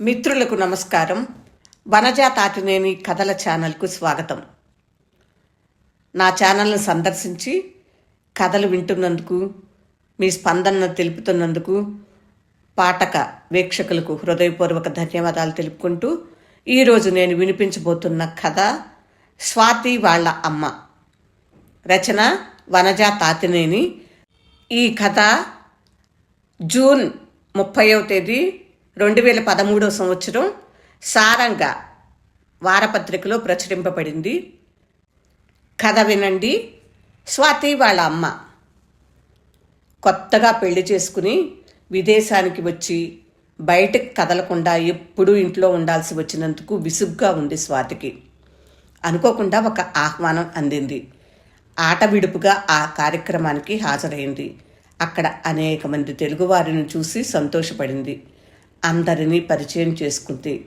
మిత్రులకు నమస్కారం. వనజా తాటినేని కథల ఛానల్కు స్వాగతం. నా ఛానల్ను సందర్శించి కథలు వింటున్నందుకు మీ స్పందనను తెలుపుతున్నందుకు పాఠక వీక్షకులకు హృదయపూర్వక ధన్యవాదాలు తెలుపుకుంటూ ఈరోజు నేను వినిపించబోతున్న కథ స్వాతి వాళ్ళ అమ్మ. రచన వనజా తాతినేని ఈ కథ జూన్ ముప్పైవ తేదీ రెండు వేల పదమూడో సంవత్సరం సారంగ వారపత్రికలో ప్రచురింపబడింది. కథ వినండి. స్వాతి వాళ్ళ అమ్మ కొత్తగా పెళ్ళి చేసుకుని విదేశానికి వచ్చి బయటకు కదలకుండా ఎప్పుడూ ఇంట్లో ఉండాల్సి వచ్చినందుకు విసుగ్గా ఉంది స్వాతికి. అనుకోకుండా ఒక ఆహ్వానం అందింది. ఆట విడుపుగా ఆ కార్యక్రమానికి హాజరైంది. అక్కడ అనేక మంది తెలుగువారిని చూసి సంతోషపడింది. అందరినీ పరిచయం చేసుకుంది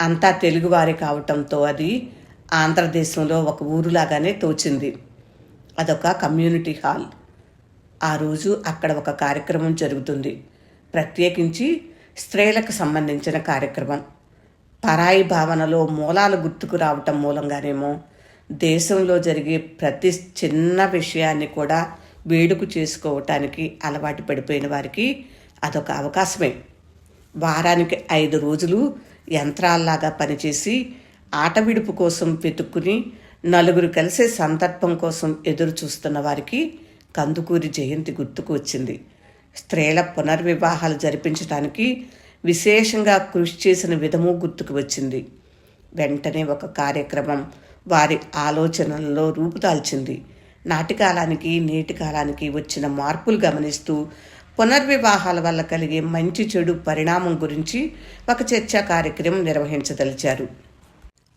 అంతా తెలుగువారి కావటంతో అది ఆంధ్రదేశంలో ఒక ఊరులాగానే తోచింది. అదొక కమ్యూనిటీ హాల్. ఆ రోజు అక్కడ ఒక కార్యక్రమం జరుగుతుంది. ప్రత్యేకించి స్త్రీలకు సంబంధించిన కార్యక్రమం. పరాయి భావనలో మూలాలు గుర్తుకు రావటం మూలంగానేమో దేశంలో జరిగే ప్రతి చిన్న విషయాన్ని కూడా వేడుక చేసుకోవటానికి అలవాటు పడిపోయిన వారికి అదొక అవకాశమే. వారానికి ఐదు రోజులు యంత్రాల్లాగా పనిచేసి ఆట విడుపు కోసం వెతుక్కుని నలుగురు కలిసే సందర్భం కోసం ఎదురు చూస్తున్న వారికి కందుకూరి జయంతి గుర్తుకు వచ్చింది. స్త్రీల పునర్వివాహాలు జరిపించడానికి విశేషంగా కృషి చేసిన విధము గుర్తుకు వచ్చింది. వెంటనే ఒక కార్యక్రమం వారి ఆలోచనల్లో రూపుదాల్చింది. నాటి కాలానికి నేటి కాలానికి వచ్చిన మార్పులు గమనిస్తూ పునర్వివాహాల వల్ల కలిగే మంచి చెడు పరిణామం గురించి ఒక చర్చా కార్యక్రమం నిర్వహించదలిచారు.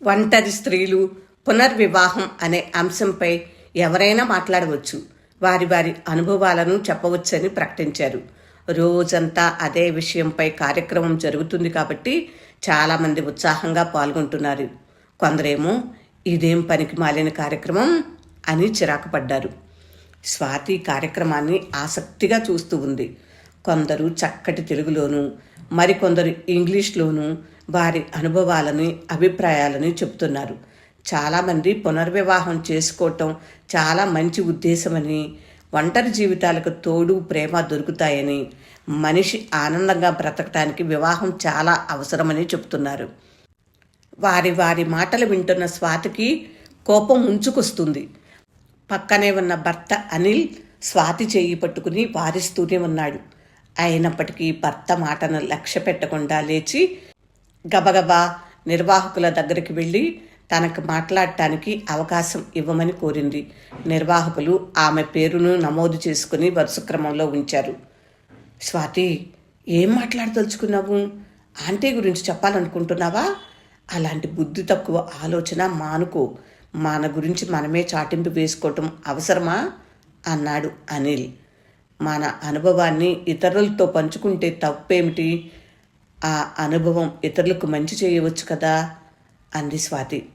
ఒంటరి స్త్రీలు పునర్వివాహం అనే అంశంపై ఎవరైనా మాట్లాడవచ్చు. వారి వారి అనుభవాలను చెప్పవచ్చని ప్రకటించారు. రోజంతా అదే విషయంపై కార్యక్రమం జరుగుతుంది కాబట్టి చాలామంది ఉత్సాహంగా పాల్గొంటున్నారు. కొందరేమో ఇదేం పనికి మాలిన కార్యక్రమం? అని చిరాకు పడ్డారు స్వాతి కార్యక్రమాన్ని ఆసక్తిగా చూస్తూ ఉంది. కొందరు చక్కటి తెలుగులోనూ మరికొందరు ఇంగ్లీష్లోనూ వారి అనుభవాలని అభిప్రాయాలని చెబుతున్నారు. చాలామంది పునర్వివాహం చేసుకోవటం చాలా మంచి ఉద్దేశమని ఒంటరి జీవితాలకు తోడు ప్రేమ దొరుకుతాయని మనిషి ఆనందంగా బ్రతకటానికి వివాహం చాలా అవసరమని చెబుతున్నారు. వారి వారి మాటలు వింటున్న స్వాతికి కోపం ఉంచుకొస్తుంది పక్కనే ఉన్న భర్త అనిల్ స్వాతి చేయి పట్టుకుని వారిస్తూనే ఉన్నాడు. అయినప్పటికీ భర్త మాటను లక్ష్య పెట్టకుండా లేచి గబగబా నిర్వాహకుల దగ్గరికి వెళ్ళి తనకు మాట్లాడటానికి అవకాశం ఇవ్వమని కోరింది. నిర్వాహకులు ఆమె పేరును నమోదు చేసుకుని వరుస క్రమంలో ఉంచారు. స్వాతి ఏం మాట్లాడదలుచుకున్నావు? ఆంటీ గురించి చెప్పాలనుకుంటున్నావా? అలాంటి బుద్ధి తక్కువ ఆలోచన మానుకో. మన గురించి మనమే చాటింపు వేసుకోవటం అవసరమా? అన్నాడు అనిల్. మన అనుభవాన్ని ఇతరులతో పంచుకుంటే తప్పేమిటి? ఆ అనుభవం ఇతరులకు మంచి చేయవచ్చు కదా? అంది స్వాతి.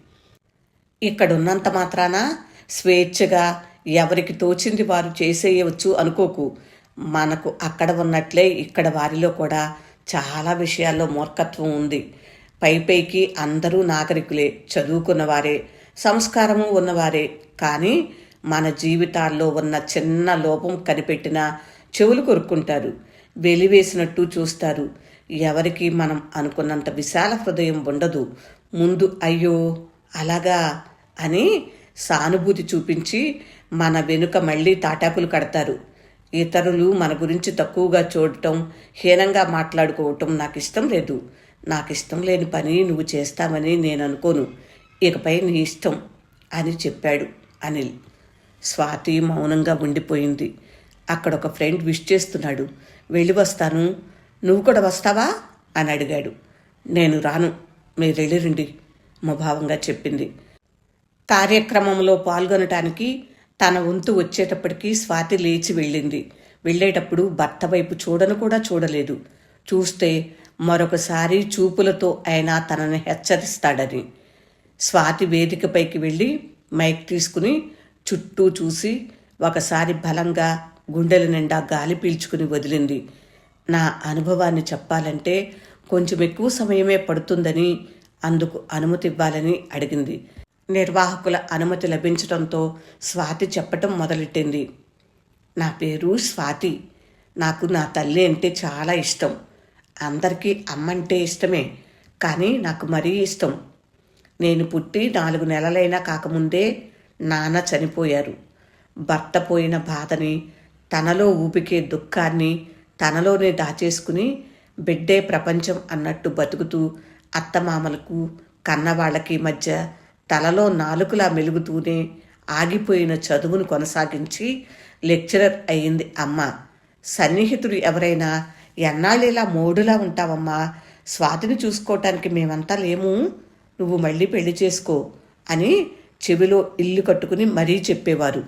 ఇక్కడున్నంత మాత్రాన? స్వేచ్ఛగా ఎవరికి తోచింది వారు చేసేయవచ్చు అనుకోకు. మనకు అక్కడ ఉన్నట్లే ఇక్కడ వారిలో కూడా చాలా విషయాల్లో మూర్ఖత్వం ఉంది. పై పైకి అందరూ నాగరికులే చదువుకున్నవారే సంస్కారము ఉన్నవారే. కానీ మన జీవితాల్లో ఉన్న చిన్న లోపం కనిపెట్టినా చెవులు కొరుక్కుంటారు. వెలివేసినట్టు చూస్తారు. ఎవరికి మనం అనుకున్నంత విశాల హృదయం ఉండదు. ముందు అయ్యో అలాగా అని సానుభూతి చూపించి మన వెనుక మళ్ళీ తాటాకులు కడతారు. ఇతరులు మన గురించి తక్కువగా చూడటం హీనంగా మాట్లాడుకోవటం నాకు ఇష్టం లేదు. నాకు ఇష్టం లేని పని నువ్వు చేస్తామని నేను అనుకోను ఇకపై నీ ఇష్టం అని చెప్పాడు అనిల్. స్వాతి మౌనంగా ఉండిపోయింది. అక్కడ ఒక ఫ్రెండ్ విష్ చేస్తున్నాడు. వెళ్ళి వస్తాను. నువ్వు కూడా వస్తావా? అని అడిగాడు. నేను రాను. మీరు వెళ్ళిరండి ముభావంగా చెప్పింది. కార్యక్రమంలో పాల్గొనటానికి తన వంతు వచ్చేటప్పటికి స్వాతి లేచి వెళ్ళింది. వెళ్ళేటప్పుడు భర్త వైపు చూడను కూడా చూడలేదు. చూస్తే మరొకసారి చూపులతో అయినా తనని హెచ్చరిస్తాడని. స్వాతి వేదికపైకి వెళ్ళి మైక్ తీసుకుని చుట్టూ చూసి ఒకసారి బలంగా గుండెల నిండా గాలి పీల్చుకుని వదిలింది. నా అనుభవాన్ని చెప్పాలంటే కొంచెం ఎక్కువ సమయమే పడుతుందని అందుకు అనుమతి ఇవ్వాలని అడిగింది. నిర్వాహకుల అనుమతి లభించడంతో స్వాతి చెప్పటం మొదలెట్టింది. నా పేరు స్వాతి. నాకు నా తల్లి అంటే చాలా ఇష్టం. అందరికీ అమ్మంటే ఇష్టమే. కానీ నాకు మరీ ఇష్టం. నేను పుట్టి నాలుగు నెలలైనా కాకముందే నాన్న చనిపోయారు. భర్త పోయిన బాధని తనలో ఊపికే దుఃఖాన్ని తనలోనే దాచేసుకుని బిడ్డే ప్రపంచం అన్నట్టు బతుకుతూ అత్తమామలకు కన్నవాళ్ళకి మధ్య తలలో నాలుకలా మెలుగుతూనే ఆగిపోయిన చదువును కొనసాగించి లెక్చరర్ అయింది అమ్మ. సన్నిహితుడు ఎవరైనా ఎన్నాళ్ళేలా మోడులా ఉంటావమ్మా? స్వాతిని చూసుకోవటానికి మేమంతా లేము? నువ్వు మళ్ళీ పెళ్ళి చేసుకో అని చెవిలో ఇల్లు కట్టుకుని మరీ చెప్పేవారు.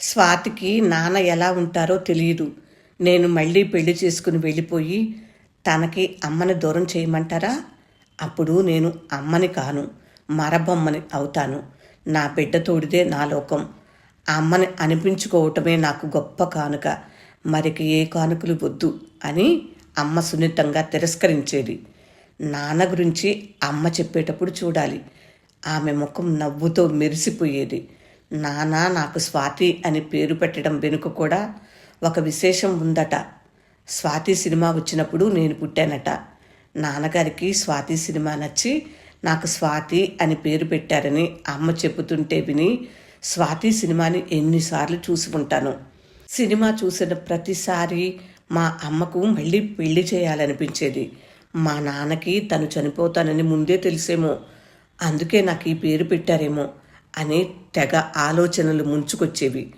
స్వాతికి నాన్న ఎలా ఉంటారో తెలియదు. నేను మళ్ళీ పెళ్ళి చేసుకుని వెళ్ళిపోయి తనకి అమ్మని దూరం చేయమంటారా? అప్పుడు నేను అమ్మని కాను మరబొమ్మని అవుతాను. నా బిడ్డ తోడిదే నా లోకం. ఆ అమ్మని అనిపించుకోవటమే నాకు గొప్ప కానుక. మరికి ఏ కానుకలు వద్దు అని అమ్మ సున్నితంగా తిరస్కరించేది. నాన్న గురించి అమ్మ చెప్పేటప్పుడు చూడాలి. ఆమె ముఖం నవ్వుతో మెరిసిపోయేది. నాన్న నాకు స్వాతి అని పేరు పెట్టడం వెనుక కూడా ఒక విశేషం ఉందట. స్వాతి సినిమా వచ్చినప్పుడు నేను పుట్టానట. నాన్నగారికి స్వాతి సినిమా నచ్చి నాకు స్వాతి అని పేరు పెట్టారని అమ్మ చెబుతుంటే విని స్వాతి సినిమాని ఎన్నిసార్లు చూసి ఉంటాను. సినిమా చూసిన ప్రతిసారి మా అమ్మకు మళ్ళీ పెళ్ళి చేయాలనిపించేది. మా నాన్నకి తను చనిపోతానని ముందే తెలిసేమో. అందుకే నాకు ఈ పేరు పెట్టారేమో అని తెగ ఆలోచనలు ముంచుకొచ్చేవి.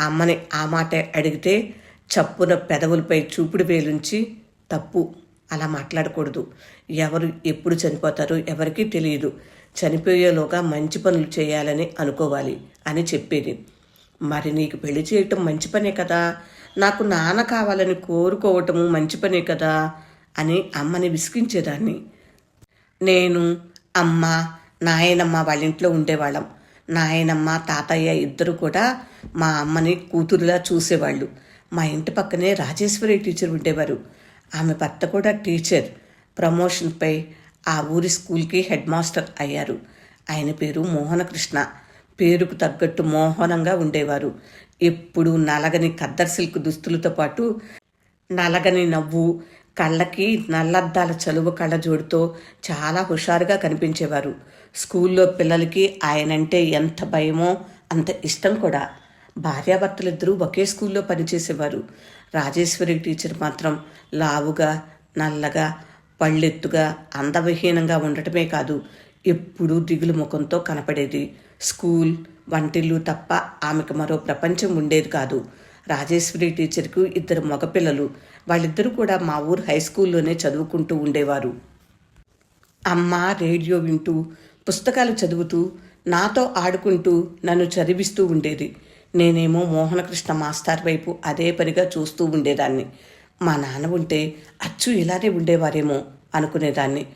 అమ్మని ఆ మాట అడిగితే చప్పున పెదవులపై చూపుడు వేలుంచి తప్పు అలా మాట్లాడకూడదు. ఎవరు ఎప్పుడు చనిపోతారో ఎవరికీ తెలియదు. చనిపోయేలోగా మంచి పనులు చేయాలని అనుకోవాలి అని చెప్పేది. మరి నీకు పెళ్ళి చేయటం మంచి పనే కదా. నాకు నాన్న కావాలని కోరుకోవటము మంచి పనే కదా. అని అమ్మని విసిగించేదాన్ని. నేను అమ్మ నాయనమ్మ వాళ్ళ ఇంట్లో ఉండేవాళ్ళం. నాయనమ్మ తాతయ్య ఇద్దరు కూడా మా అమ్మని కూతురులా చూసేవాళ్ళు. మా ఇంటి పక్కనే రాజేశ్వరి టీచర్ ఉండేవారు. ఆమె భర్త కూడా టీచర్. ప్రమోషన్పై ఆ ఊరి స్కూల్కి హెడ్ మాస్టర్ అయ్యారు. ఆయన పేరు మోహనకృష్ణ. పేరుకు తగ్గట్టు మోహనంగా ఉండేవారు. ఎప్పుడు నలగని ఖద్దర్ సిల్క్ దుస్తులతో పాటు నలగని నవ్వు కళ్ళకి నల్లద్దాల చలువ కళ్ళజోడుతో చాలా హుషారుగా కనిపించేవారు. స్కూల్లో పిల్లలకి ఆయనంటే ఎంత భయమో అంత ఇష్టం కూడా. భార్యాభర్తలిద్దరూ ఒకే స్కూల్లో పనిచేసేవారు. రాజేశ్వరి టీచర్ మాత్రం లావుగా నల్లగా పళ్ళెత్తుగా అందవిహీనంగా ఉండటమే కాదు ఎప్పుడూ దిగులు ముఖంతో కనపడేది. స్కూల్ వంటిల్లు తప్ప ఆమెకు మరో ప్రపంచం ఉండేది కాదు. రాజేశ్వరి టీచర్కు ఇద్దరు మగపిల్లలు. వాళ్ళిద్దరూ కూడా మా ఊరు హై స్కూల్లోనే చదువుకుంటూ ఉండేవారు. అమ్మ రేడియో వింటూ పుస్తకాలు చదువుతూ నాతో ఆడుకుంటూ నన్ను చదివిస్తూ ఉండేది. నేనేమో మోహనకృష్ణ మాస్టర్ వైపు అదే పనిగా చూస్తూ ఉండేదాన్ని. మా నాన్న ఉంటే అచ్చు ఇలానే ఉండేవారేమో అనుకునేదాన్ని.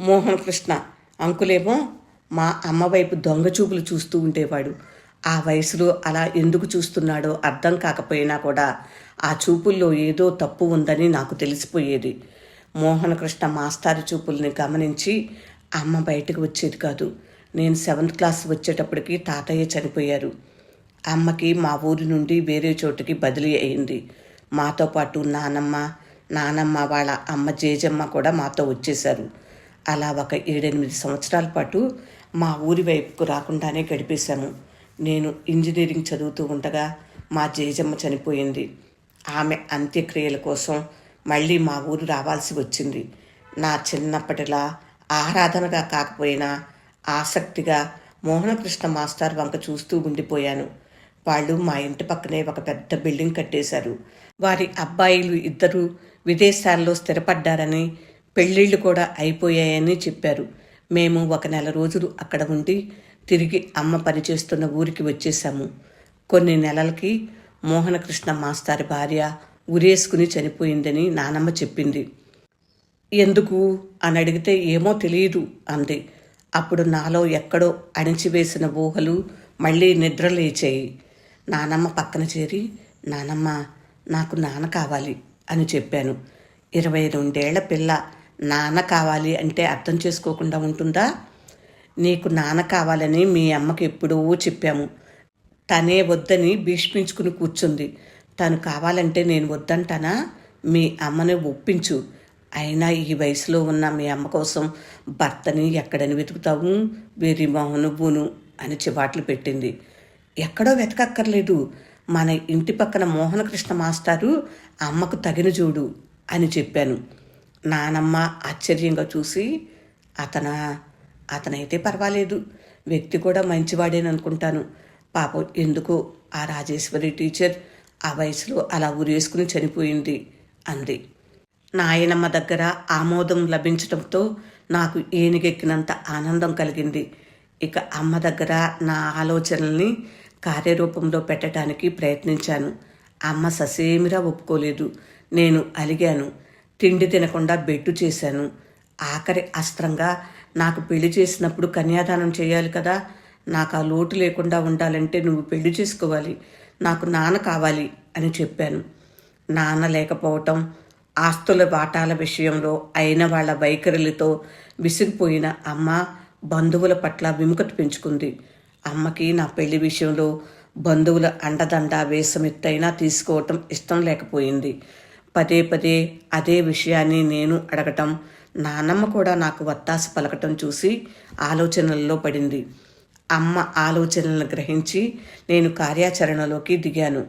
మోహనకృష్ణ అంకులేమో మా అమ్మ వైపు దొంగ చూపులు చూస్తూ ఉండేవాడు. ఆ వయసులో అలా ఎందుకు చూస్తున్నాడో అర్థం కాకపోయినా కూడా ఆ చూపుల్లో ఏదో తప్పు ఉందని నాకు తెలిసిపోయేది. మోహనకృష్ణ మాస్టారు చూపుల్ని గమనించి అమ్మ బయటకు వచ్చేది కాదు. నేను సెవెంత్ క్లాస్ వచ్చేటప్పటికి తాతయ్య చనిపోయారు. అమ్మకి మా ఊరి నుండి వేరే చోటుకి బదిలీ అయింది. మాతో పాటు నానమ్మ నానమ్మ వాళ్ళ అమ్మ జేజమ్మ కూడా మాతో వచ్చేశారు. అలా ఒక ఏడెనిమిది సంవత్సరాల పాటు మా ఊరి వైపుకు రాకుండానే గడిపేశాము. నేను ఇంజనీరింగ్ చదువుతూ ఉండగా మా జేజమ్మ చనిపోయింది. ఆమె అంత్యక్రియల కోసం మళ్ళీ మా ఊరు రావాల్సి వచ్చింది. నా చిన్నప్పటిలా ఆరాధనగా కాకపోయినా ఆసక్తిగా మోహనకృష్ణ మాస్టర్ వంక చూస్తూ ఉండిపోయాను. వాళ్ళు మా ఇంటి పక్కనే ఒక పెద్ద బిల్డింగ్ కట్టేశారు. వారి అబ్బాయిలు ఇద్దరు విదేశాల్లో స్థిరపడ్డారని పెళ్ళిళ్ళు కూడా అయిపోయాయని చెప్పారు. మేము ఒక నెల రోజులు అక్కడ ఉండి తిరిగి అమ్మ పనిచేస్తున్న ఊరికి వచ్చేసాము కొన్ని నెలలకి మోహనకృష్ణ మాస్టారి భార్య ఉరేసుకుని చనిపోయిందని నానమ్మ చెప్పింది. ఎందుకు? అని అడిగితే ఏమో తెలియదు అంది. అప్పుడు నాలో ఎక్కడో అణిచివేసిన ఊహలు మళ్ళీ నిద్ర లేచాయి. నానమ్మ పక్కన చేరి నానమ్మ నాకు నాన్న కావాలి అని చెప్పాను. ఇరవై రెండేళ్ళ పిల్ల నాన్న కావాలి అంటే అర్థం చేసుకోకుండా ఉంటుందా? నీకు నాన్న కావాలని మీ అమ్మకి ఎప్పుడో చెప్పాము. తనే వద్దని భీష్మించుకుని కూర్చుంది. తను కావాలంటే నేను వద్దంటానా? మీ అమ్మని ఒప్పించు. అయినా ఈ వయసులో ఉన్న మీ అమ్మ కోసం భర్తని ఎక్కడని వెతుకుతావు? వీరి మోహనుబును అని చివాట్లు పెట్టింది. ఎక్కడో వెతకక్కర్లేదు. మన ఇంటి పక్కన మోహనకృష్ణ మాస్టారు అమ్మకు తగిన చూడు అని చెప్పాను. నానమ్మ ఆశ్చర్యంగా చూసి అతన? అతనైతే పర్వాలేదు. వ్యక్తి కూడా మంచివాడేననుకుంటాను. పాపం ఎందుకో ఆ రాజేశ్వరి టీచర్ ఆ వయసులో అలా ఉరేసుకుని చనిపోయింది? అంది. నాయనమ్మ దగ్గర ఆమోదం లభించడంతో నాకు ఏనుగెక్కినంత ఆనందం కలిగింది. ఇక అమ్మ దగ్గర నా ఆలోచనల్ని కార్యరూపంలో పెట్టడానికి ప్రయత్నించాను. అమ్మ ససేమిరా ఒప్పుకోలేదు. నేను అలిగాను. తిండి తినకుండా బెట్టు చేశాను. ఆఖరి అస్త్రంగా నాకు పెళ్ళి చేసినప్పుడు కన్యాదానం చేయాలి కదా? నాకు ఆ లోటు లేకుండా ఉండాలంటే నువ్వు పెళ్ళి చేసుకోవాలి నాకు నాన్న కావాలి అని చెప్పాను. నాన్న లేకపోవటం ఆస్తుల వాటాల విషయంలో అయిన వాళ్ళ వైఖరులతో విసిగిపోయిన అమ్మ బంధువుల పట్ల విముఖత పెంచుకుంది. అమ్మకి నా పెళ్ళి విషయంలో బంధువుల అండదండ వేసమెత్తైనా తీసుకోవటం ఇష్టం లేకపోయింది. పదే పదే అదే విషయాన్ని నేను అడగటం నానమ్మ కూడా నాకు వత్తాసు పలకటం చూసి ఆలోచనల్లో పడింది. అమ్మ ఆలోచనలను గ్రహించి నేను కార్యాచరణలోకి దిగాను.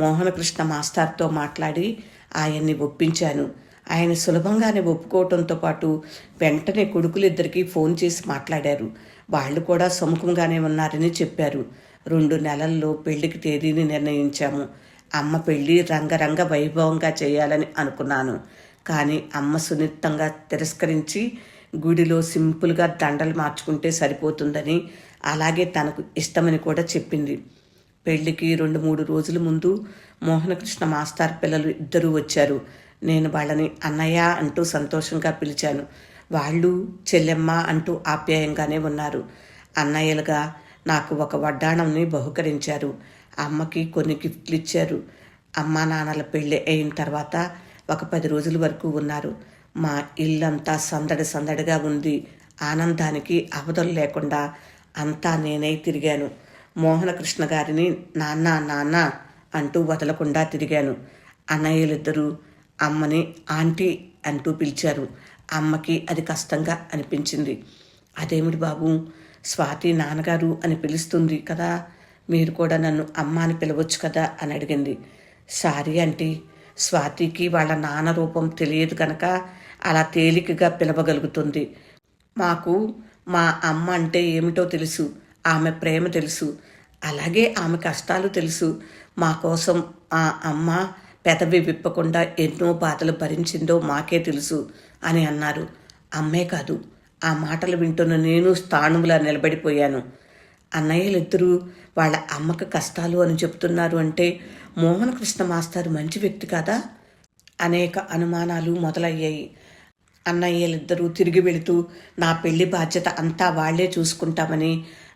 మోహనకృష్ణ మాస్టర్తో మాట్లాడి ఆయన్ని ఒప్పించాను. ఆయన సులభంగానే ఒప్పుకోవటంతో పాటు వెంటనే కొడుకులిద్దరికీ ఫోన్ చేసి మాట్లాడారు. వాళ్ళు కూడా సముఖంగానే ఉన్నారని చెప్పారు. రెండు నెలల్లో పెళ్ళికి తేదీని నిర్ణయించాము. అమ్మ పెళ్ళి రంగరంగ వైభవంగా చేయాలని అనుకున్నాను. కానీ అమ్మ సున్నితంగా తిరస్కరించి గుడిలో సింపుల్గా దండలు మార్చుకుంటే సరిపోతుందని అలాగే తనకు ఇష్టమని కూడా చెప్పింది. పెళ్ళికి రెండు మూడు రోజుల ముందు మోహనకృష్ణ మాస్టర్ పిల్లలు ఇద్దరూ వచ్చారు. నేను వాళ్ళని అన్నయ్య అంటూ సంతోషంగా పిలిచాను. వాళ్ళు చెల్లెమ్మ అంటూ ఆప్యాయంగానే ఉన్నారు. అన్నయ్యలుగా నాకు ఒక వడ్డాణంని బహుకరించారు. అమ్మకి కొన్ని గిఫ్ట్లు ఇచ్చారు. అమ్మా నాన్నల పెళ్ళి అయిన తర్వాత ఒక పది రోజుల వరకు ఉన్నారు. మా ఇల్లంతా సందడి సందడిగా ఉంది. ఆనందానికి అవధులు లేకుండా అంతా నేనే తిరిగాను. మోహనకృష్ణ గారిని నాన్న నాన్న అంటూ వదలకుండా తిరిగాను. అన్నయ్యలిద్దరూ అమ్మని ఆంటీ అంటూ పిలిచారు. అమ్మకి అది కష్టంగా అనిపించింది. అదేమిటి బాబు స్వాతి నాన్నగారు అని పిలుస్తుంది కదా మీరు కూడా నన్ను అమ్మ అని పిలవచ్చు కదా అని అడిగింది. సారీ ఆంటీ స్వాతికి వాళ్ళ నాన్న రూపం తెలియదు కనుక అలా తేలికగా పిలవగలుగుతుంది. మాకు మా అమ్మ అంటే ఏమిటో తెలుసు ఆమె ప్రేమ తెలుసు అలాగే ఆమె కష్టాలు తెలుసు. మా కోసం ఆ అమ్మ పెదవి విప్పకుండా ఎన్నో బాధలు భరించిందో మాకే తెలుసు అని అన్నారు. అమ్మే కాదు ఆ మాటలు వింటున్న నేను స్థానములా నిలబడిపోయాను. అన్నయ్యలిద్దరూ వాళ్ళ అమ్మకు కష్టాలు అని చెప్తున్నారు అంటే మోహనకృష్ణ మాస్టర్ మంచి వ్యక్తి కాదా? అనేక అనుమానాలు మొదలయ్యాయి. అన్నయ్యలిద్దరూ తిరిగి వెళుతూ నా పెళ్ళి బాధ్యత అంతా వాళ్ళే చూసుకుంటామని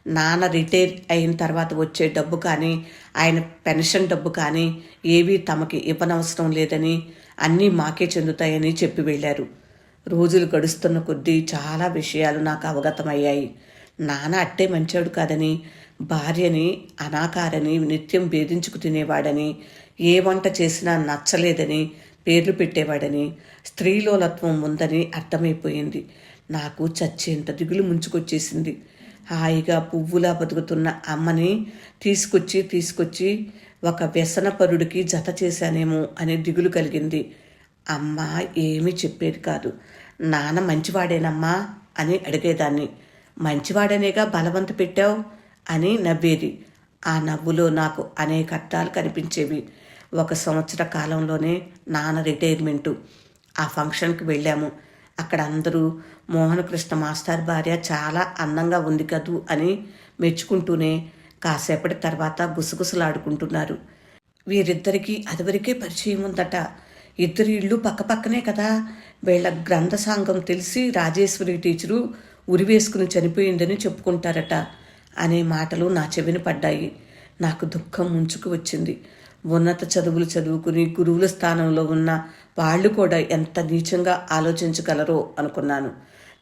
నాన్న రిటైర్ అయిన తర్వాత వచ్చే డబ్బు కానీ ఆయన పెన్షన్ డబ్బు కానీ ఏవీ తమకి ఇవ్వనవసరం లేదని అన్నీ మాకే చెందుతాయని చెప్పి వెళ్ళారు. రోజులు గడుస్తున్న కొద్దీ చాలా విషయాలు నాకు అవగతమయ్యాయి. నాన్న అట్టే మంచాడు కాదని భార్యని అనాకారని నిత్యం భేదించుకు తినేవాడని ఏ వంట చేసినా నచ్చలేదని పేర్లు పెట్టేవాడని స్త్రీలోలత్వం ఉందని అర్థమైపోయింది. నాకు చచ్చేంత దిగులు ముంచుకొచ్చేసింది. హాయిగా పువ్వులా బతుకుతున్న అమ్మని తీసుకొచ్చి తీసుకొచ్చి ఒక వ్యసనపరుడికి జత చేశానేమో అనే దిగులు కలిగింది. అమ్మ ఏమీ చెప్పేది కాదు. నాన్న మంచివాడేనమ్మా అని అడిగేదాన్ని. మంచివాడనేగా బలవంత పెట్టావు అని నవ్వేది. ఆ నవ్వులో నాకు అనేక అర్థాలు కనిపించేవి. ఒక సంవత్సర కాలంలోనే నాన్న రిటైర్మెంటు. ఆ ఫంక్షన్కి వెళ్ళాము. అక్కడ అందరూ మోహనకృష్ణ మాస్టర్ భార్య చాలా అందంగా ఉంది కదూ అని మెచ్చుకుంటూనే కాసేపటి తర్వాత గుసగుసలాడుకుంటున్నారు. వీరిద్దరికీ అదివరకే పరిచయం ఉందట. ఇద్దరు ఇళ్ళు పక్కపక్కనే కదా. వీళ్ళ గ్రంథ సాంగం తెలిసి రాజేశ్వరి టీచరు ఉరివేసుకుని చనిపోయిందని చెప్పుకుంటారట అనే మాటలు నా చెవిన పడ్డాయి. నాకు దుఃఖం ముంచుకు వచ్చింది. ఉన్నత చదువులు చదువుకుని గురువుల స్థానంలో ఉన్న వాళ్ళు కూడా ఎంత నీచంగా ఆలోచించగలరో అనుకున్నాను.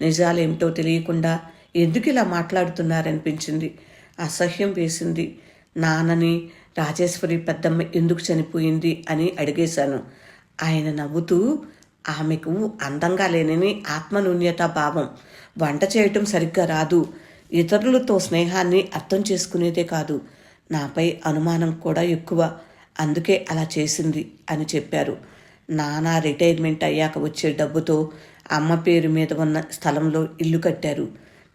నిజాలేమిటో తెలియకుండా ఎందుకు ఇలా మాట్లాడుతున్నారనిపించింది. అసహ్యం వేసింది. నాన్నని రాజేశ్వరి పెద్దమ్మ ఎందుకు చనిపోయింది అని అడిగేశాను. ఆయన నవ్వుతూ ఆమెకు అందంగా లేనని ఆత్మనూన్యత భావం. వంట చేయటం సరిగ్గా రాదు. ఇతరులతో స్నేహాన్ని అర్థం చేసుకునేదే కాదు. నాపై అనుమానం కూడా ఎక్కువ. అందుకే అలా చేసింది అని చెప్పారు. నాన్న రిటైర్మెంట్ అయ్యాక వచ్చే డబ్బుతో అమ్మ పేరు మీద ఉన్న స్థలంలో ఇల్లు కట్టారు.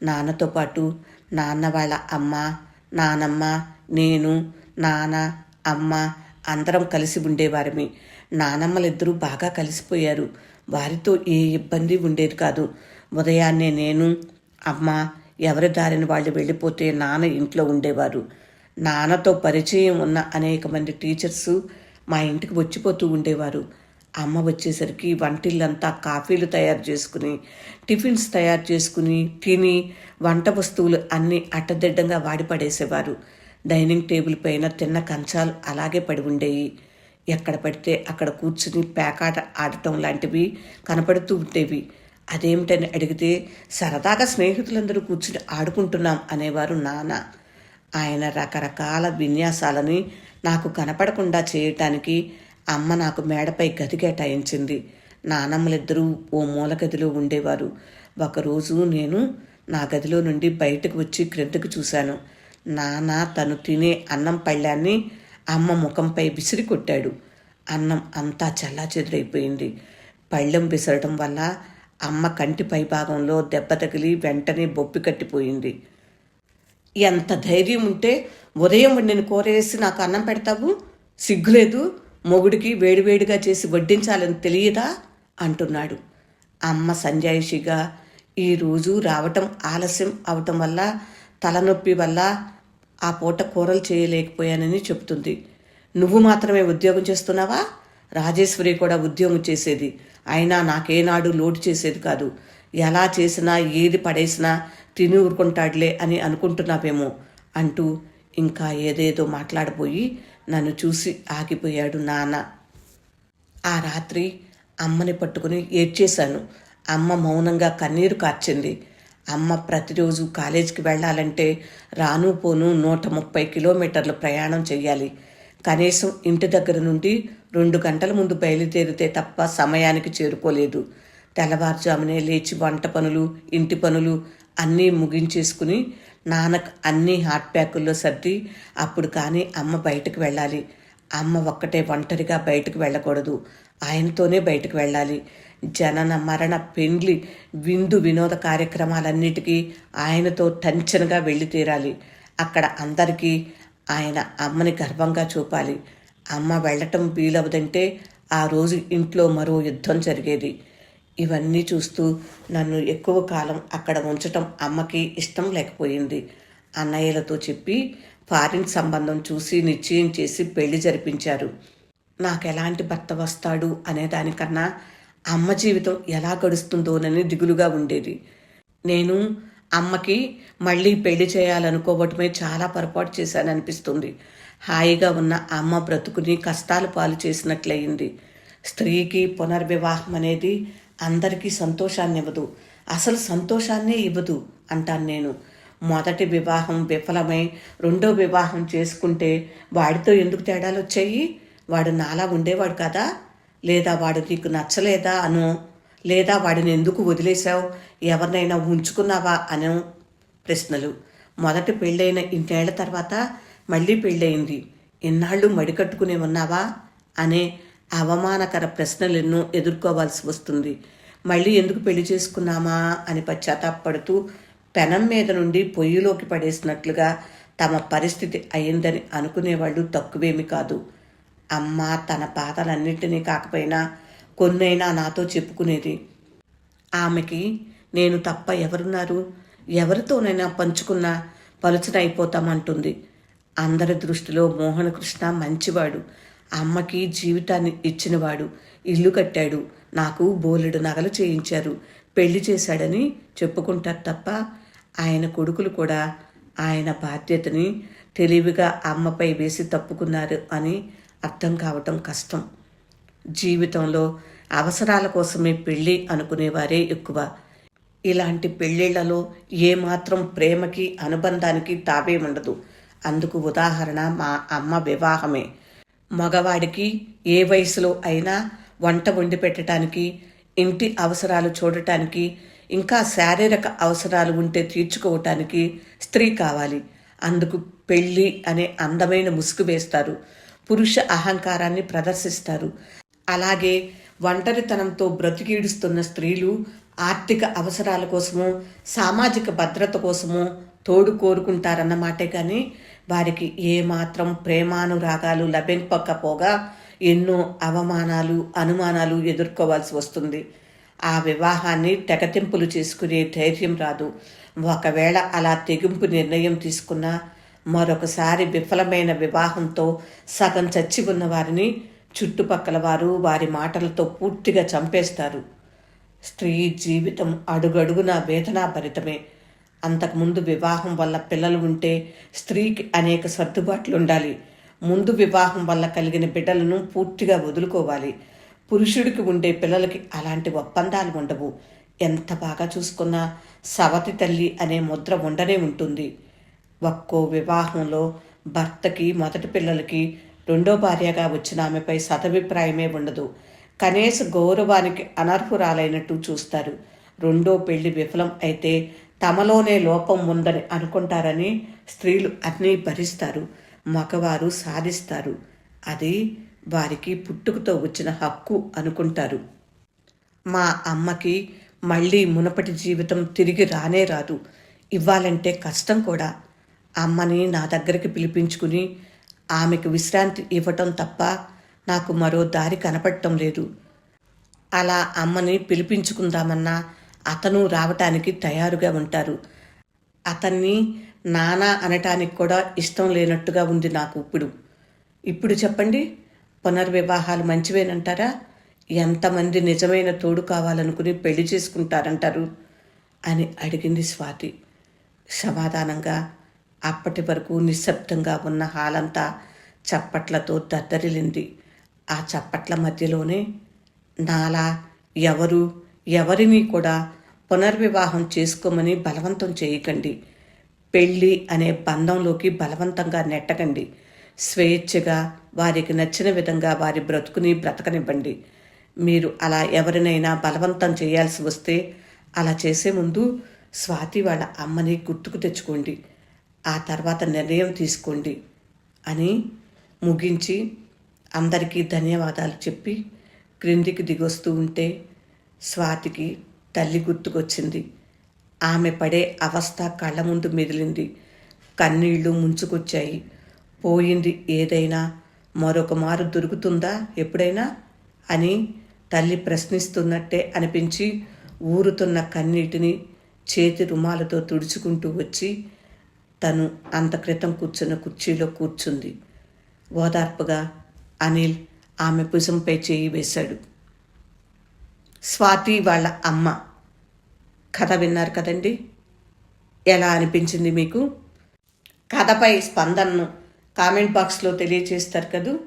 నాన్నతో పాటు నాన్న వాళ్ళ అమ్మ నానమ్మ నేను నాన్న అమ్మ అందరం కలిసి ఉండేవారమే. నానమ్మలిద్దరూ బాగా కలిసిపోయారు. వారితో ఏ ఇబ్బంది ఉండేది కాదు. ఉదయాన్నే నేను అమ్మ ఎవరి దారిని వాళ్ళు వెళ్ళిపోతే నాన్న ఇంట్లో ఉండేవారు. నాన్నతో పరిచయం ఉన్న అనేక మంది టీచర్స్ మా ఇంటికి వచ్చిపోతూ ఉండేవారు. అమ్మ వచ్చేసరికి వంటిల్లంతా కాఫీలు తయారు చేసుకుని టిఫిన్స్ తయారు చేసుకుని తిని వంట వస్తువులు అన్నీ అట్టదిడ్డంగా వాడి పడేసేవారు. డైనింగ్ టేబుల్ పైన తిన్న కంచాలు అలాగే పడి ఉండేవి ఎక్కడ పడితే అక్కడ కూర్చుని పేకాట ఆడటం లాంటివి కనపడుతూ ఉండేవి. అదేమిటని అడిగితే సరదాగా స్నేహితులందరూ కూర్చుని ఆడుకుంటున్నాం అనేవారు నాన్న. ఆయన రకరకాల విన్యాసాలని నాకు కనపడకుండా చేయటానికి అమ్మ నాకు మేడపై గది కేటాయించింది. నానమ్మలిద్దరూ ఓ మూల గదిలో ఉండేవారు. ఒకరోజు నేను నా గదిలో నుండి బయటకు వచ్చి క్రిందకు చూశాను. నాన్న తను తినే అన్నం పళ్ళాన్ని అమ్మ ముఖంపై విసిరి కొట్టాడు. అన్నం అంతా చల్లా చెదురైపోయింది పళ్ళెం విసరడం వల్ల అమ్మ కంటి పై భాగంలో దెబ్బ తగిలి వెంటనే బొప్పి కట్టిపోయింది. ఎంత ధైర్యం ఉంటే ఉదయం నేను కూర వేసి నాకు అన్నం పెడతావు? సిగ్గులేదు. మొగుడికి వేడివేడిగా చేసి వడ్డించాలని తెలియదా? అంటున్నాడు. అమ్మ సంజాయిషిగా ఈరోజు రావటం ఆలస్యం అవటం వల్ల తలనొప్పి వల్ల ఆ పూట కూరలు చేయలేకపోయానని చెబుతుంది. నువ్వు మాత్రమే ఉద్యోగం చేస్తున్నావా? రాజేశ్వరి కూడా ఉద్యోగం చేసేది. అయినా నాకేనాడు లోటు చేసేది కాదు. ఎలా చేసినా ఏది పడేసినా తిని ఊరుకుంటాడులే అని అనుకుంటున్నావేమో అంటూ ఇంకా ఏదేదో మాట్లాడబోయి నన్ను చూసి ఆగిపోయాడు నాన్న. ఆ రాత్రి అమ్మని పట్టుకుని ఏడ్చేశాను. అమ్మ మౌనంగా కన్నీరు కార్చింది. అమ్మ ప్రతిరోజు కాలేజీకి వెళ్ళాలంటే రాను పోను నూట ముప్పై కిలోమీటర్లు ప్రయాణం చేయాలి కనీసం ఇంటి దగ్గర నుండి రెండు గంటల ముందు బయలుదేరితే తప్ప సమయానికి చేరుకోలేదు. తెల్లవారుజామునే లేచి వంట పనులు ఇంటి పనులు అన్నీ ముగించేసుకుని నాన్నకు అన్నీ హాట్ ప్యాకుల్లో సర్ది అప్పుడు కానీ అమ్మ బయటకు వెళ్ళాలి. అమ్మ ఒక్కటే ఒంటరిగా బయటకు వెళ్ళకూడదు. ఆయనతోనే బయటకు వెళ్ళాలి. జనన మరణ పెండ్లి విందు వినోద కార్యక్రమాలన్నిటికీ ఆయనతో టెన్షన్గా వెళ్ళి తీరాలి. అక్కడ అందరికీ ఆయన అమ్మని గర్వంగా చూపాలి. అమ్మ వెళ్ళటం వీలవదంటే ఆ రోజు ఇంట్లో మరో యుద్ధం జరిగేది. ఇవన్నీ చూస్తూ నన్ను ఎక్కువ కాలం అక్కడ ఉంచటం అమ్మకి ఇష్టం లేకపోయింది. అన్నయ్యలతో చెప్పి ఫారిన్ సంబంధం చూసి నిశ్చయం చేసి పెళ్ళి జరిపించారు. నాకు ఎలాంటి భర్త వస్తాడు అనే దానికన్నా అమ్మ జీవితం ఎలా గడుస్తుందోనని దిగులుగా ఉండేది. నేను అమ్మకి మళ్ళీ పెళ్ళి చేయాలనుకోవటమే చాలా పొరపాటు చేశాననిపిస్తుంది. హాయిగా ఉన్న అమ్మ బ్రతుకుని కష్టాలు పాలు చేసినట్లయింది. స్త్రీకి పునర్వివాహం అనేది అందరికీ సంతోషాన్ని ఇవ్వదు అసలు సంతోషాన్నే ఇవ్వదు అంటాను నేను. మొదటి వివాహం విఫలమై రెండో వివాహం చేసుకుంటే వాడితో ఎందుకు తేడాలు వచ్చాయి? వాడు నాలా ఉండేవాడు కదా? లేదా వాడు నీకు నచ్చలేదా అను? లేదా వాడిని ఎందుకు వదిలేశావు? ఎవరినైనా ఉంచుకున్నావా అను? ప్రశ్నలు. మొదటి పెళ్ళైన ఇన్నేళ్ళ తర్వాత మళ్ళీ పెళ్ళయింది. ఇన్నాళ్ళు మడికట్టుకునే ఉన్నావా? అనే అవమానకర ప్రశ్నలు ఎన్నో ఎదుర్కోవాల్సి వస్తుంది. మళ్ళీ ఎందుకు పెళ్ళి చేసుకున్నామా అని పశ్చాత్తాపడుతూ పెనం మీద నుండి పొయ్యిలోకి పడేసినట్లుగా తమ పరిస్థితి అయిందని అనుకునేవాళ్ళు తక్కువేమి కాదు. అమ్మ తన బాధలన్నింటినీ కాకపోయినా కొన్నైనా నాతో చెప్పుకునేది. ఆమెకి నేను తప్ప ఎవరున్నారు? ఎవరితోనైనా పంచుకున్నా పలుచనైపోతామంటుంది. అందరి దృష్టిలో మోహనకృష్ణ మంచివాడు. అమ్మకి జీవితాన్ని ఇచ్చినవాడు. ఇల్లు కట్టాడు. నాకు బోలెడు నగలు చేయించారు. పెళ్ళి చేశాడని చెప్పుకుంటారు తప్ప ఆయన కొడుకులు కూడా ఆయన బాధ్యతని తెలివిగా అమ్మపై వేసి తప్పుకున్నారు అని అర్థం కావటం కష్టం. జీవితంలో అవసరాల కోసమే పెళ్ళి అనుకునేవారే ఎక్కువ. ఇలాంటి పెళ్ళిళ్ళలో ఏమాత్రం ప్రేమకి అనుబంధానికి తావే ఉండదు అందుకు ఉదాహరణ మా అమ్మ వివాహమే. మగవాడికి ఏ వయసులో అయినా వంట వండి పెట్టడానికి ఇంటి అవసరాలు చూడటానికి ఇంకా శారీరక అవసరాలు ఉంటే తీర్చుకోవటానికి స్త్రీ కావాలి. అందుకు పెళ్ళి అనే అందమైన ముసుగు వేస్తారు. పురుష అహంకారాన్ని ప్రదర్శిస్తారు. అలాగే ఒంటరితనంతో బ్రతికీడుస్తున్న స్త్రీలు ఆర్థిక అవసరాల కోసమో సామాజిక భద్రత కోసమో తోడు కోరుకుంటారన్నమాటే కానీ వారికి ఏమాత్రం ప్రేమానురాగాలు లభింపకపోగా ఎన్నో అవమానాలు అనుమానాలు ఎదుర్కోవాల్సి వస్తుంది. ఆ వివాహాన్ని తెగతింపులు చేసుకునే ధైర్యం రాదు. ఒకవేళ అలా తెగింపు నిర్ణయం తీసుకున్నా మరొకసారి విఫలమైన వివాహంతో సగం చచ్చి ఉన్న వారిని చుట్టుపక్కల వారు వారి మాటలతో పూర్తిగా చంపేస్తారు. స్త్రీ జీవితం అడుగడుగున వేదనాభరితమే. అంతకుముందు వివాహం వల్ల పిల్లలు ఉంటే స్త్రీకి అనేక సర్దుబాట్లు ఉండాలి ముందు వివాహం వల్ల కలిగిన బిడ్డలను పూర్తిగా వదులుకోవాలి. పురుషుడికి ఉండే పిల్లలకి అలాంటి ఒప్పందాలు ఉండవు. ఎంత బాగా చూసుకున్నా సవతి తల్లి అనే ముద్ర ఉండనే ఉంటుంది. ఒక్కో వివాహంలో భర్తకి మొదటి పిల్లలకి రెండో భార్యగా వచ్చిన ఆమెపై సదభిప్రాయమే ఉండదు. కనీస గౌరవానికి అనర్హురాలైనట్టు చూస్తారు. రెండో పెళ్ళి విఫలం అయితే తమలోనే లోపం ఉందని అనుకుంటారని స్త్రీలు అన్నీ భరిస్తారు మగవారు సాధిస్తారు. అది వారికి పుట్టుకతో వచ్చిన హక్కు అనుకుంటారు. మా అమ్మకి మళ్ళీ మునపటి జీవితం తిరిగి రానే రాదు. ఇవ్వాలంటే కష్టం కూడా. అమ్మని నా దగ్గరికి పిలిపించుకుని ఆమెకు విశ్రాంతి ఇవ్వటం తప్ప నాకు మరో దారి కనపడటం లేదు. అలా అమ్మని పిలిపించుకుందామన్నా అతను రావటానికి తయారుగా ఉంటారు. అతన్ని నానా అనటానికి కూడా ఇష్టం లేనట్టుగా ఉంది నాకు ఇప్పుడు. ఇప్పుడు చెప్పండి పునర్వివాహాలు మంచివేనంటారా? ఎంతమంది నిజమైన తోడు కావాలనుకుని పెళ్ళి చేసుకుంటారంటారు? అని అడిగింది స్వాతి. సమాధానంగా అప్పటి వరకు నిశ్శబ్దంగా ఉన్న హాలంతా చప్పట్లతో దద్దరిల్లింది. ఆ చప్పట్ల మధ్యలోనే నాలా ఎవరు ఎవరిని కూడా పునర్వివాహం చేసుకోమని బలవంతం చేయకండి. పెళ్ళి అనే బంధంలోకి బలవంతంగా నెట్టకండి. స్వేచ్ఛగా వారికి నచ్చిన విధంగా వారి బ్రతుకుని బ్రతకనివ్వండి. మీరు అలా ఎవరినైనా బలవంతం చేయాల్సి వస్తే అలా చేసే ముందు స్వాతి వాళ్ళ అమ్మని గుర్తుకు తెచ్చుకోండి. ఆ తర్వాత నిర్ణయం తీసుకోండి అని ముగించి అందరికీ ధన్యవాదాలు చెప్పి క్రిందికి దిగొస్తూ ఉంటే స్వాతికి తల్లి గుర్తుకొచ్చింది. ఆమె పడే అవస్థ కళ్ళ ముందు మెదిలింది. కన్నీళ్ళు ముంచుకొచ్చాయి. పోయింది ఏదైనా? మరొక మారు దొరుకుతుందా ఎప్పుడైనా? అని తల్లి ప్రశ్నిస్తున్నట్టే అనిపించి ఊరుతున్న కన్నీటిని చేతి రుమాలతో తుడుచుకుంటూ వచ్చి తను అంత క్రితం కూర్చున్న కుర్చీలో కూర్చుంది. ఓదార్పుగా అనిల్ ఆమె భుజంపై చేయి వేశాడు. స్వాతి వాళ్ళ అమ్మ. కథ విన్నారు కదండి? ఎలా అనిపించింది మీకు? కథపై స్పందనను కామెంట్ బాక్స్లో తెలియచేస్తారు కదూ.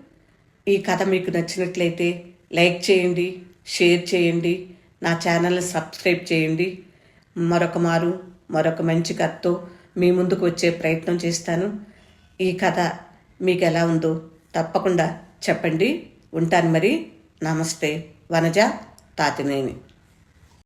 ఈ కథ మీకు నచ్చినట్లయితే లైక్ చేయండి షేర్ చేయండి నా ఛానల్ని సబ్స్క్రైబ్ చేయండి. మరొక మారు మరొక మంచి కథతో మీ ముందుకు వచ్చే ప్రయత్నం చేస్తాను. ఈ కథ మీకు ఎలా ఉందో తప్పకుండా చెప్పండి. ఉంటాను మరి. నమస్తే. వనజ తాతినేని